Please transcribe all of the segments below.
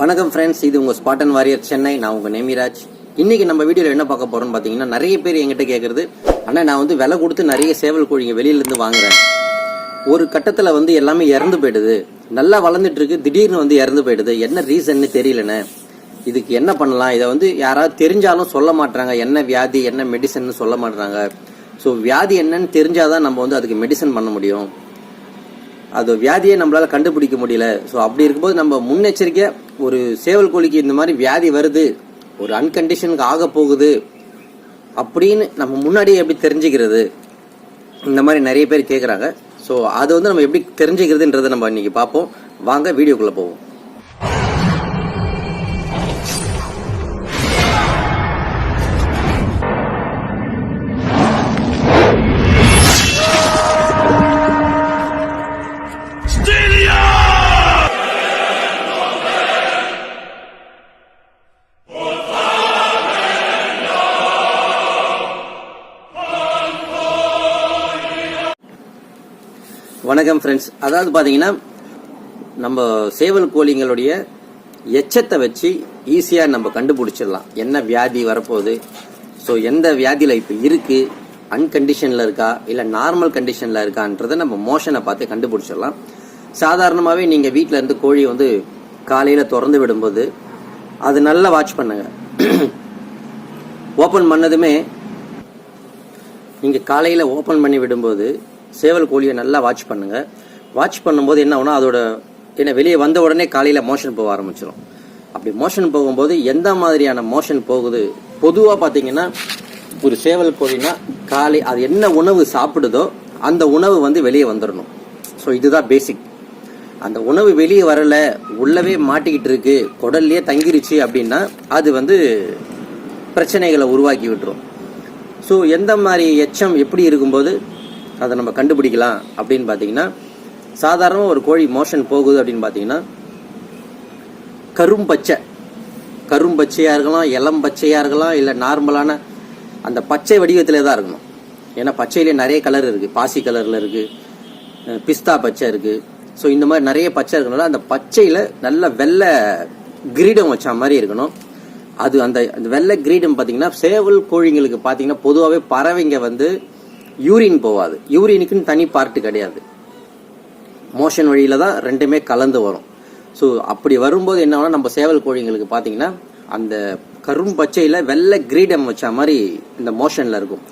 வணக்கம் ஃப்ரெண்ட்ஸ் இது உங்கள் ஸ்பாட்டன் வாரியர் சென்னை நான் உங்கள் நேமிராஜ். இன்னைக்கு நம்ம வீடியோவில் என்ன பார்க்க போறோம்னு பார்த்தீங்கன்னா நிறைய பேர் என்கிட்ட கேட்குறது ஆனால் நான் வந்து விலை கொடுத்து நிறைய சேவல் கோழிங்க வெளியிலேருந்து வாங்குறேன். ஒரு கட்டத்தில் வந்து எல்லாமே இறந்து போயிடுது. நல்லா வளர்ந்துட்டு இருக்கு திடீர்னு வந்து இறந்து போயிடுது. என்ன ரீசன்னு தெரியலண்ணே. இதுக்கு என்ன பண்ணலாம்? இதை வந்து யாராவது தெரிஞ்சாலும் சொல்ல மாட்டாங்க என்ன வியாதி என்ன மெடிசன் சொல்ல மாட்டாங்க ஸோ வியாதி என்னன்னு தெரிஞ்சாதான் நம்ம வந்து அதுக்கு மெடிசன் பண்ண முடியும். அது வியாதியை நம்மளால் கண்டுபிடிக்க முடியல. ஸோ அப்படி இருக்கும்போது நம்ம முன்னெச்சரிக்கை ஒரு சேவல் கோழிக்கு இந்த மாதிரி வியாதி வருது ஒரு அன்கண்டிஷனுக்கு ஆக போகுது அப்படின்னு நம்ம முன்னாடியே எப்படி தெரிஞ்சுக்கிறது? இந்த மாதிரி நிறைய பேர் கேட்குறாங்க ஸோ அது வந்து நம்ம எப்படி தெரிஞ்சுக்கிறதுன்றதை நம்ம இன்றைக்கி பார்ப்போம். வாங்க வீடியோக்குள்ளே போவோம். வணக்கம் ஃப்ரெண்ட்ஸ் அதாவது பார்த்தீங்கன்னா நம்ம சேவல் கோழிங்களுடைய எச்சத்தை வச்சு ஈஸியாக நம்ம கண்டுபிடிச்சிடலாம். என்ன வியாதி வரப்போகுது? ஸோ எந்த வியாதியில் இப்போ இருக்குது அன்கண்டிஷனில் இருக்கா? இல்லை நார்மல் கண்டிஷனில் இருக்கான்றதை நம்ம மோஷனை பார்த்து கண்டுபிடிச்சிடலாம். சாதாரணமாகவே நீங்கள் வீட்டில் இருந்து கோழி வந்து காலையில் திறந்து விடும்போது அது நல்லா வாட்ச் பண்ணுங்க. ஓப்பன் பண்ணதுமே நீங்கள் காலையில் ஓப்பன் பண்ணி விடும்போது சேவல் கோழியை நல்லா வாட்ச் பண்ணுங்க. வாட்ச் பண்ணும்போது என்ன ஆகுனா அதோட ஏன்னா வெளியே வந்த உடனே காலையில் மோஷன் போக ஆரம்பிச்சிடும் அப்படி மோஷன் போகும்போது எந்த மாதிரியான மோஷன் போகுது? பொதுவாக பார்த்தீங்கன்னா ஒரு சேவல் கோழினா காலை அது என்ன உணவு சாப்பிடுதோ அந்த உணவு வந்து வெளியே வந்துடணும் ஸோ இதுதான் பேசிக் அந்த உணவு வெளியே வரல உள்ளவே மாட்டிக்கிட்டு இருக்கு குடல்லையே தங்கிருச்சு அப்படின்னா அது வந்து பிரச்சனைகளை உருவாக்கி விட்டுரும். ஸோ எந்த மாதிரி எச்சம் எப்படி இருக்கும்போது அதை நம்ம கண்டுபிடிக்கலாம் அப்படின்னு பார்த்தீங்கன்னா சாதாரணமாக ஒரு கோழி மோஷன் போகுது அப்படின்னு பார்த்தீங்கன்னா கரும்பச்சை கரும்பச்சையாக இருக்கலாம் இளம் பச்சையாக இருக்கலாம் இல்லை நார்மலான அந்த பச்சை வடிவத்திலே தான் இருக்கணும். ஏன்னா பச்சையிலே நிறைய கலர் இருக்குது பாசி கலரில் இருக்குது பிஸ்தா பச்சை இருக்குது ஸோ இந்த மாதிரி நிறைய பச்சை இருக்கனால அந்த பச்சையில் நல்ல வெள்ளை கிரீடம் வச்ச மாதிரி இருக்கணும். அது அந்த அந்த வெள்ளை கிரீடம் பார்த்தீங்கன்னா சேவல் கோழிங்களுக்கு பார்த்தீங்கன்னா பொதுவாகவே பறவைங்க வந்து யூரின் போகாது யூரினுக்குன்னு தனி பார்ட்டு கிடையாது. மோஷன் வழியில தான் ரெண்டுமே கலந்து வரும். ஸோ அப்படி வரும்போது என்ன ஆகும்னா நம்ம சேவல் கோழிங்களுக்கு பார்த்தீங்கன்னா அந்த கரும் பச்சையில் வெள்ளை கிரீடம் வச்ச மாதிரி இந்த மோஷனில் இருக்கும்.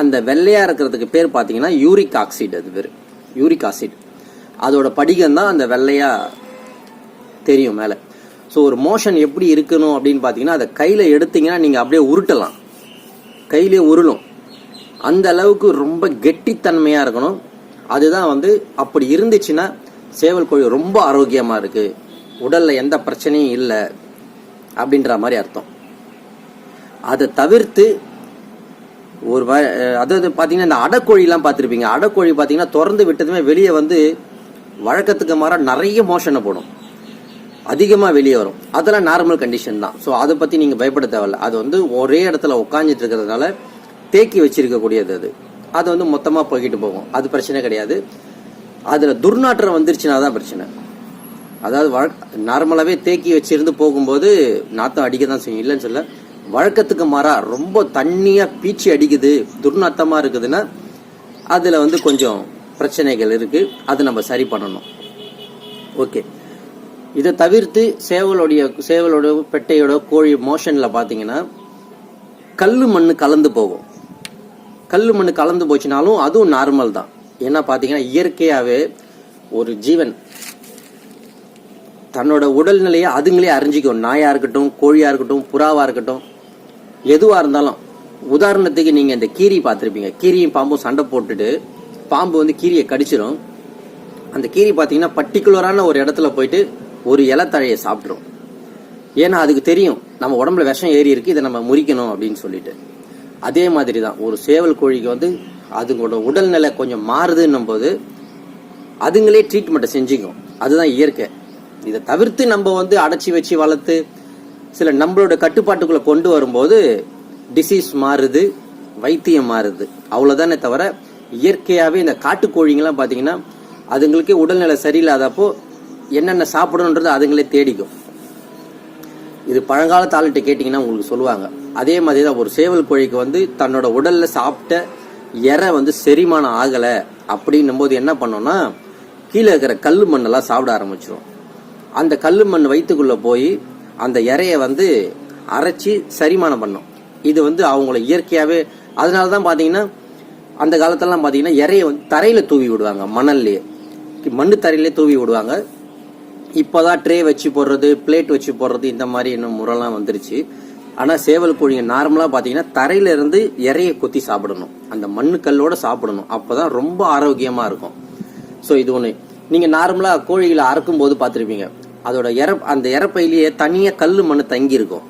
அந்த வெள்ளையாக இருக்கிறதுக்கு பேர் பார்த்தீங்கன்னா யூரிக் ஆக்சைடு அது பேர். யூரிக் ஆசிட் அதோட படிகம் தான் அந்த வெள்ளையாக தெரியும் மேலே. ஸோ ஒரு மோஷன் எப்படி இருக்கணும் அப்படின்னு பார்த்தீங்கன்னா அதை கையில் எடுத்தீங்கன்னா நீங்கள் அப்படியே உருட்டலாம். கையிலே உருளும். அந்த அளவுக்கு ரொம்ப கெட்டித்தன்மையாக இருக்கணும். அதுதான் வந்து அப்படி இருந்துச்சுன்னா சேவல் கோழி ரொம்ப ஆரோக்கியமாக இருக்கு. உடலில் எந்த பிரச்சனையும் இல்லை அப்படின்ற மாதிரி அர்த்தம். அதை தவிர்த்து ஒரு வ- அதாவது பார்த்தீங்கன்னா இந்த அடக்கோழிலாம் பார்த்துருப்பீங்க. அடக்கோழி பார்த்தீங்கன்னா திறந்து விட்டதுமே வெளியே வந்து வழக்கத்துக்கு மாறாக நிறைய மோஷனை போடும். அதிகமாக வெளியே வரும். அதெல்லாம் நார்மல் கண்டிஷன் தான். ஸோ அதை பற்றி நீங்கள் பயப்பட தேவையில்ல. அது வந்து ஒரே இடத்துல உட்காந்துட்டு இருக்கிறதுனால தேக்கி வச்சிருக்கக்கூடியது அது. அது வந்து மொத்தமாக போய்கிட்டு போகும். அது பிரச்சனை கிடையாது. அதில் துர்நாற்றம் வந்துருச்சுன்னா தான் பிரச்சனை. அதாவது வழக்க நார்மலாகவே தேக்கி வச்சிருந்து போகும்போது நாத்தம் அடிக்க தான் செய்யும். இல்லைன்னு சொல்ல வழக்கத்துக்கு மாறா ரொம்ப தண்ணியாக பீச்சி அடிக்குது துர்நாத்தமாக இருக்குதுன்னா அதில் வந்து கொஞ்சம் பிரச்சனைகள் இருக்கு. அது நம்ம சரி பண்ணணும். ஓகே. இதை தவிர்த்து சேவலுடைய சேவலோட பெட்டையோட கோழி மோஷனில் பார்த்தீங்கன்னா கல் மண் கலந்து போகும். கல் மண் கலந்து போச்சுனாலும் அதுவும் நார்மல் தான். ஏன்னா பார்த்தீங்கன்னா இயற்கையாகவே ஒரு ஜீவன் தன்னோட உடல்நிலையை அதுங்களே அறிஞ்சிக்கும். நாயாக இருக்கட்டும் கோழியாக இருக்கட்டும் புறாவாக இருக்கட்டும் எதுவாக இருந்தாலும். உதாரணத்துக்கு நீங்கள் இந்த கீரி பார்த்துருப்பீங்க. கீரியும் பாம்பும் சண்டை போட்டுட்டு பாம்பு வந்து கீரியை கடிச்சிடும் அந்த கீரி பார்த்தீங்கன்னா பர்டிகுலரான ஒரு இடத்துல போயிட்டு ஒரு இலத்தழையை சாப்பிட்ரும் ஏன்னா அதுக்கு தெரியும் நம்ம உடம்புல விஷம் ஏறி இருக்கு இதை நம்ம முறிக்கணும் அப்படின்னு சொல்லிட்டு. அதே மாதிரி தான் ஒரு சேவல் கோழிக்கு வந்து அதுங்களோட உடல்நிலை கொஞ்சம் மாறுதுன்னும் போது அதுங்களே ட்ரீட்மெண்ட்டை செஞ்சுக்கும். அதுதான் இயற்கை. இதை தவிர்த்து நம்ம வந்து அடைச்சி வச்சு வளர்த்து சில நம்மளோட கட்டுப்பாட்டுக்குள்ளே கொண்டு வரும்போது டிசீஸ் மாறுது வைத்தியம் மாறுது. அவ்வளோதானே தவிர இயற்கையாகவே இந்த காட்டுக்கோழிங்கெல்லாம் பார்த்தீங்கன்னா அதுங்களுக்கே உடல்நிலை சரியில்லாதப்போ என்னென்ன சாப்பிடணுன்றது அதுங்களே தேடிக்கும். இது பழங்காலத்து ஆளுகிட்ட கேட்டிங்கன்னா உங்களுக்கு சொல்லுவாங்க. அதே மாதிரி தான் ஒரு சேவல் கோழிக்கு வந்து தன்னோட உடலில் சாப்பிட்ட எரை வந்து செரிமானம் ஆகலை அப்படின்னும் போது என்ன பண்ணோம்னா கீழே இருக்கிற கல் மண்ணெல்லாம் சாப்பிட ஆரம்பிச்சிடும் அந்த கல் மண் வயிற்றுக்குள்ளே போய் அந்த இறையை வந்து அரைச்சி சரிமானம் பண்ணும். இது வந்து அவங்கள இயற்கையாகவே அதனால தான் பார்த்தீங்கன்னா அந்த காலத்திலலாம் பார்த்தீங்கன்னா இறையை வந்து தரையில் தூவி விடுவாங்க மணல்லையே மண்ணு தரையிலே தூவி விடுவாங்க. இப்போதான் ட்ரே வச்சு போடுறது பிளேட் வச்சு போடுறது இந்த மாதிரி இன்னும் முறைலாம் வந்துருச்சு. ஆனால் சேவல் கோழிங்க நார்மலாக பார்த்தீங்கன்னா தரையிலேருந்து இறைய கொத்தி சாப்பிடணும். அந்த மண்ணுக்கல்லோடு சாப்பிடணும் சாப்பிடணும். அப்போதான் ரொம்ப ஆரோக்கியமாக இருக்கும். ஸோ இது ஒன்று நீங்கள் நார்மலாக கோழிகளை அறுக்கும் போது பார்த்துருப்பீங்க அதோட இற அந்த இறப்பையிலேயே தனியாக கல் மண் தங்கி இருக்கும்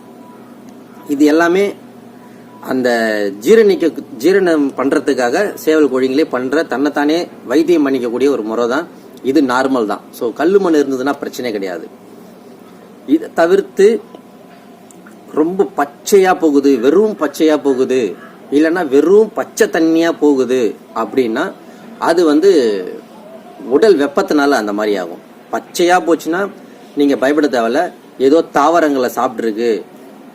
இது எல்லாமே அந்த ஜீரணிக்க ஜீரணம் பண்ணுறதுக்காக சேவல் கோழிங்களே பண்ணுற தன்னைத்தானே வைத்தியம் பண்ணிக்கக்கூடிய ஒரு முறை தான் இது நார்மல் தான். ஸோ கல் மண் இருந்ததுன்னா பிரச்சனை கிடையாது. இதை தவிர்த்து ரொம்ப பச்சையா போகுது வெறும் பச்சையா போகுது இல்லைன்னா வெறும் பச்சை தண்ணியா போகுது அப்படின்னா அது வந்து உடல் வெப்பத்தினால அந்த மாதிரி ஆகும். பச்சையா போச்சுன்னா நீங்க பயப்பட தேவையில்ல. ஏதோ தாவரங்களை சாப்பிட்ருக்கு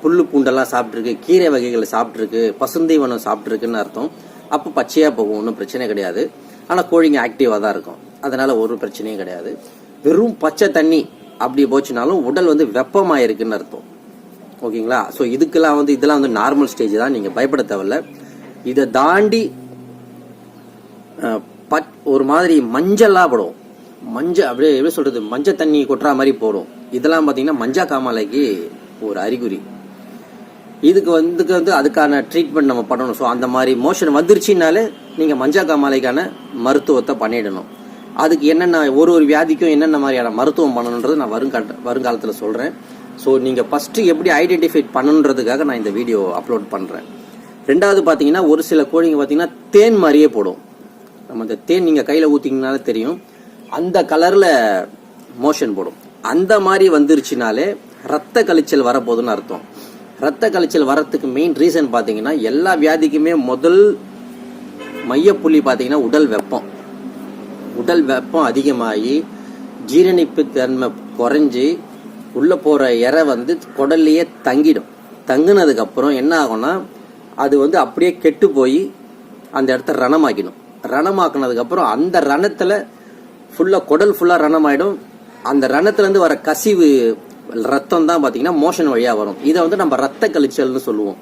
புல்லு பூண்டெல்லாம் சாப்பிட்ருக்கு கீரை வகைகளை சாப்பிட்ருக்கு பசுந்தீவனம் சாப்பிட்ருக்குன்னு அர்த்தம். அப்போ பச்சையாக போகும் ஒன்றும் பிரச்சனை கிடையாது. ஆனால் கோழிங்க ஆக்டிவாக தான் இருக்கும். அதனால ஒரு பிரச்சனையும் கிடையாது. வெறும் பச்சை தண்ணி அப்படி போச்சுனாலும் உடல் வந்து வெப்பமாக இருக்குன்னு அர்த்தம். ஓகேங்களா? ஸோ இதுக்கெல்லாம் வந்து இதெல்லாம் வந்து நார்மல் ஸ்டேஜ் தான். நீங்கள் பயப்பட தேவையில்ல. இதை தாண்டி பட் ஒரு மாதிரி மஞ்சளா படும். மஞ்சள் அப்படியே எப்படி சொல்றது? மஞ்சள் தண்ணி கொட்டுற மாதிரி போடும். இதெல்லாம் பார்த்தீங்கன்னா மஞ்சா காமாலைக்கு ஒரு அறிகுறி. இதுக்கு வந்து வந்து அதுக்கான ட்ரீட்மெண்ட் நம்ம பண்ணணும். ஸோ அந்த மாதிரி மோஷன் வந்துருச்சுனாலே நீங்கள் மஞ்சா காமாலைக்கான மருத்துவத்தை பண்ணிடணும். அதுக்கு என்னென்ன ஒரு ஒரு வியாதிக்கும் என்னென்ன மாதிரியான மருத்துவம் பண்ணணுன்றது நான் வருங்கால வருங்காலத்தில் சொல்கிறேன் ஸோ நீங்கள் ஃபஸ்ட்டு எப்படி ஐடென்டிஃபை பண்ணணுன்றதுக்காக நான் இந்த வீடியோ அப்லோட் பண்ணுறேன் ரெண்டாவது பார்த்தீங்கன்னா ஒரு சில கோழிங்க பார்த்தீங்கன்னா தேன் மாதிரியே போடும். நம்ம இந்த தேன் நீங்கள் கையில் ஊற்றிங்கனாலே தெரியும். அந்த கலரில் மோஷன் போடும். அந்த மாதிரி வந்துருச்சுனாலே ரத்த கழிச்சல் வரப்போகுதுன்னு அர்த்தம். ரத்த கலைச்சல் வரத்துக்கு மெயின் ரீசன் பார்த்தீங்கன்னா எல்லா வியாதிக்குமே முதல் மையப்புள்ளி பார்த்தீங்கன்னா உடல் வெப்பம். உடல் வெப்பம் அதிகமாகி ஜீரணிப்பு தன்மை குறைஞ்சி உள்ளே போகிற இறை வந்து குடல்லையே தங்கிடும். தங்கினதுக்கப்புறம் என்ன ஆகும்னா அது வந்து அப்படியே கெட்டு போய் அந்த இடத்த ரணமாக்கிடும். ரணமாக்கினதுக்கப்புறம் அந்த ரணத்தில் ஃபுல்லாக குடல் ஃபுல்லாக ரணமாயிடும். அந்த ரணத்துலேருந்து வர கசிவு ரத்தம் தான் பார்த்தீங்கன்னா மோஷன் வழியாக வரும். இதை வந்து நம்ம ரத்த கழிச்சல்னு சொல்லுவோம்.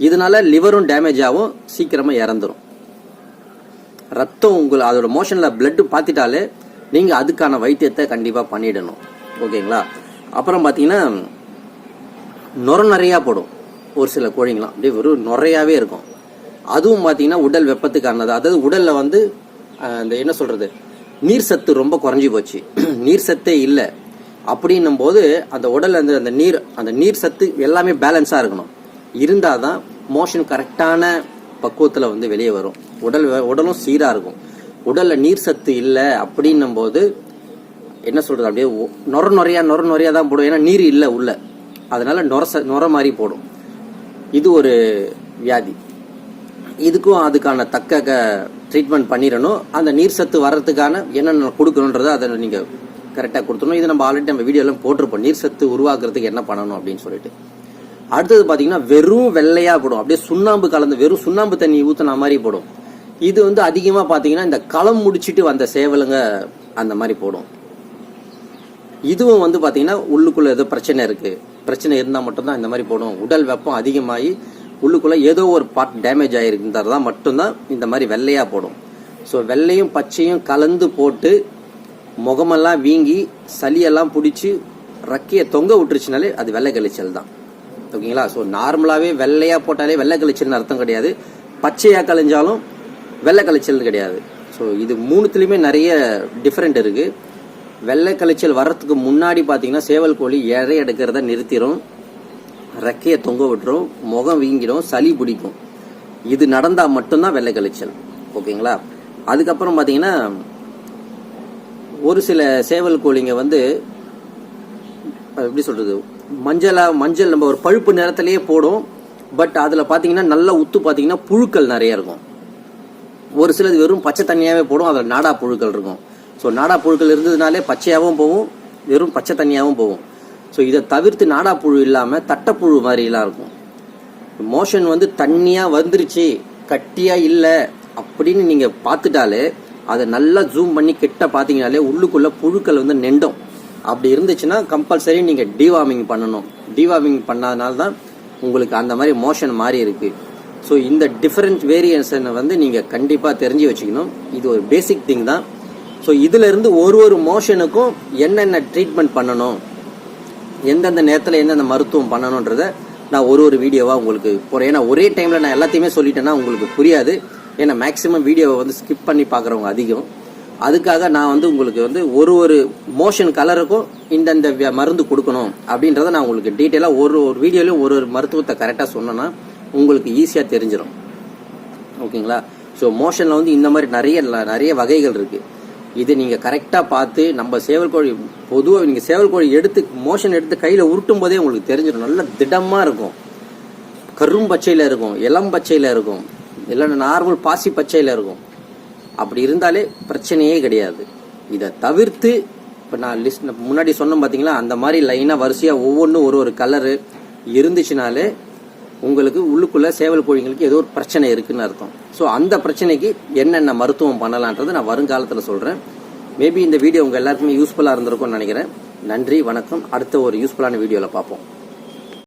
இதனால லிவரும் டேமேஜ் ஆகும் சீக்கிரமாக இறந்துரும். ரத்தம் உங்களை அதோட மோஷனில் blood பார்த்துட்டாலே நீங்கள் அதுக்கான வைத்தியத்தை கண்டிப்பாக பண்ணிடணும். ஓகேங்களா? அப்புறம் பார்த்தீங்கன்னா நுர நிறையா போடும். ஒரு சில கோழிங்களாம் அப்படியே வெறும் நுறையாவே இருக்கும். அதுவும் பார்த்தீங்கன்னா உடல் வெப்பத்துக்கானது. அதாவது உடலில் வந்து அந்த இந்த என்ன சொல்கிறது நீர் சத்து ரொம்ப குறைஞ்சி போச்சு. நீர் சத்தே இல்லை. அப்படின்னும் போது அந்த உடல் அந்த அந்த நீர் அந்த நீர் சத்து எல்லாமே பேலன்ஸாக இருக்கணும். இருந்தால் தான் மோஷன் கரெக்டான பக்குவத்தில் வந்து வெளியே வரும். உடல் உடலும் சீராக இருக்கும். உடலில் நீர் சத்து இல்லை அப்படின்னும் போது என்ன சொல்கிறது அப்படியே நொர நொறையா நொர நொறையா தான் போடும். ஏன்னா நீர் இல்லை உள்ள. அதனால நொர ச- நொர மாதிரி போடும். இது ஒரு வியாதி. இதுக்கும் அதுக்கான தக்க ட்ரீட்மெண்ட் பண்ணிடணும். அந்த நீர் சத்து வர்றதுக்கான என்னென்ன கொடுக்கணுன்றதை அதை நீங்கள் கரெக்டாக கொடுத்துடணும். இது நம்ம ஆல்ரெடி நம்ம வீடியோலாம் போட்டிருப்போம். நீர் சத்து உருவாக்குறதுக்கு என்ன பண்ணணும் அப்படின்னு சொல்லிட்டு. அடுத்தது பார்த்தீங்கன்னா வெறும் வெள்ளையாக போடும். அப்படியே சுண்ணாம்பு கலந்து வெறும் சுண்ணாம்பு தண்ணி ஊற்றின மாதிரி போடும். இது வந்து அதிகமாக பார்த்தீங்கன்னா இந்த களம் முடிச்சுட்டு வந்த சேவலுங்க அந்த மாதிரி போடும். இதுவும் வந்து பார்த்தீங்கன்னா உள்ளுக்குள்ளே ஏதோ பிரச்சனை இருக்குது பிரச்சனை இருந்தால் மட்டும்தான் இந்த மாதிரி போடும். உடல் வெப்பம் அதிகமாகி உள்ளுக்குள்ளே ஏதோ ஒரு பார்ட் டேமேஜ் ஆயிருந்தா மட்டும்தான் இந்த மாதிரி வெள்ளையாக போடும். ஸோ வெள்ளையும் பச்சையும் கலந்து போட்டு முகமெல்லாம் வீங்கி சளியெல்லாம் பிடிச்சி ரக்கையை தொங்க விட்டுருச்சுனாலே அது வெள்ளை கழிச்சல் தான். ஓகேங்களா? ஸோ நார்மலாகவே வெள்ளையாக போட்டாலே வெள்ளை கழிச்சல்னு அர்த்தம் கிடையாது. பச்சையாக கழிஞ்சாலும் வெள்ளை கழிச்சல் கிடையாது. ஸோ இது மூணுத்துலேயுமே நிறைய டிஃப்ரெண்ட் இருக்குது வெள்ளை கழிச்சல் வர்றதுக்கு முன்னாடி பார்த்தீங்கன்னா சேவல் கோழி இறை எடுக்கிறத நிறுத்திடும் ரெக்கையை தொங்க விட்டுரும். முகம் வீங்கிடும். சளி பிடிக்கும். இது நடந்தால் மட்டும்தான் வெள்ளை கழிச்சல். ஓகேங்களா? அதுக்கப்புறம் பார்த்தீங்கன்னா ஒரு சில சேவல் கோழிங்க வந்து அது எப்படி சொல்றது மஞ்சளா மஞ்சள் நம்ம ஒரு பழுப்பு நிறத்திலேயே போடும். பட் அதில் பார்த்தீங்கன்னா நல்லா உத்து பார்த்தீங்கன்னா புழுக்கள் நிறைய இருக்கும். ஒரு சிலது வெறும் பச்சை தண்ணியாகவே போடும் அதில் நாடா புழுக்கள் இருக்கும். ஸோ நாடா புழுக்கள் இருந்ததுனாலே பச்சையாகவும் போகும் வெறும் பச்சை தண்ணியாகவும் போகும். ஸோ இதை தவிர்த்து நாடாப்புழு இல்லாமல் தட்டைப்புழு மாதிரிலாம் இருக்கும். மோஷன் வந்து தண்ணியாக வந்துருச்சு கட்டியாக இல்லை அப்படின்னு நீங்கள் பார்த்துட்டாலே அதை நல்லா ஜூம் பண்ணி கிட்ட பார்த்தீங்கனாலே உள்ளுக்குள்ளே புழுக்கள் வந்து நெண்டும் அப்படி இருந்துச்சுன்னா கம்பல்சரி நீங்கள் டிவார்மிங் பண்ணணும். டிவார்மிங் பண்ணாதனால தான் உங்களுக்கு அந்த மாதிரி மோஷன் மாறி இருக்கு. ஸோ இந்த டிஃப்ரெண்ட் வேரியன்ஸனை வந்து நீங்கள் கண்டிப்பாக தெரிஞ்சு வச்சுக்கணும். இது ஒரு பேசிக் திங் தான். ஸோ இதிலிருந்து ஒரு ஒரு மோஷனுக்கும் என்னென்ன ட்ரீட்மெண்ட் பண்ணணும்? எந்தெந்த நேரத்தில் எந்தெந்த மருத்துவம் பண்ணணுன்றதை நான் ஒரு ஒரு வீடியோவாக உங்களுக்கு போகிறேன் ஏன்னா ஒரே டைமில் நான் எல்லாத்தையுமே சொல்லிட்டேன்னா உங்களுக்கு புரியாது. ஏன்னா மேக்ஸிமம் வீடியோவை வந்து ஸ்கிப் பண்ணி பார்க்குறவங்க அதிகம். அதுக்காக நான் வந்து உங்களுக்கு வந்து ஒரு ஒரு மோஷன் கலருக்கும் இந்தந்த மருந்து கொடுக்கணும் அப்படின்றத நான் உங்களுக்கு டீட்டெயிலாக ஒரு ஒரு வீடியோலையும் ஒரு ஒரு மருத்துவத்தை கரெக்டாக சொன்னேன்னா உங்களுக்கு ஈஸியாக தெரிஞ்சிடும் ஓகேங்களா? ஸோ மோஷனில் வந்து இந்த மாதிரி நிறைய நிறைய வகைகள் இருக்குது இது நீங்கள் கரெக்டாக பார்த்து நம்ம சேவல் கோழி பொதுவாக நீங்கள் சேவல் கோழி எடுத்து மோஷன் எடுத்து கையில் உருட்டும் போதே உங்களுக்கு தெரிஞ்சிடும் நல்ல திடமாக இருக்கும். கரும்பச்சையில் இருக்கும் இளம்பச்சையில் இருக்கும். இல்லைன்னா நார்மல் பாசி பச்சையில் இருக்கும். அப்படி இருந்தாலே பிரச்சனையே கிடையாது. இதை தவிர்த்து இப்போ நான் லிஸ்ட் முன்னாடி சொன்னோம் பார்த்தீங்களா அந்த மாதிரி லைனாக வரிசையாக ஒவ்வொன்றும் ஒரு ஒரு கலரு இருந்துச்சுனாலே உங்களுக்கு உள்ளுக்குள்ளே சேவல் கோழிங்களுக்கு ஏதோ ஒரு பிரச்சனை இருக்குன்னு அர்த்தம். ஸோ அந்த பிரச்சனைக்கு என்னென்ன மருத்துவம் பண்ணலான்றது நான் வருங்காலத்தில் சொல்கிறேன் மேபி இந்த வீடியோ உங்கள் எல்லாருக்குமே யூஸ்ஃபுல்லாக இருந்திருக்கும்னு நினைக்கிறேன். நன்றி வணக்கம். அடுத்த ஒரு யூஸ்ஃபுல்லான வீடியோவில் பார்ப்போம்.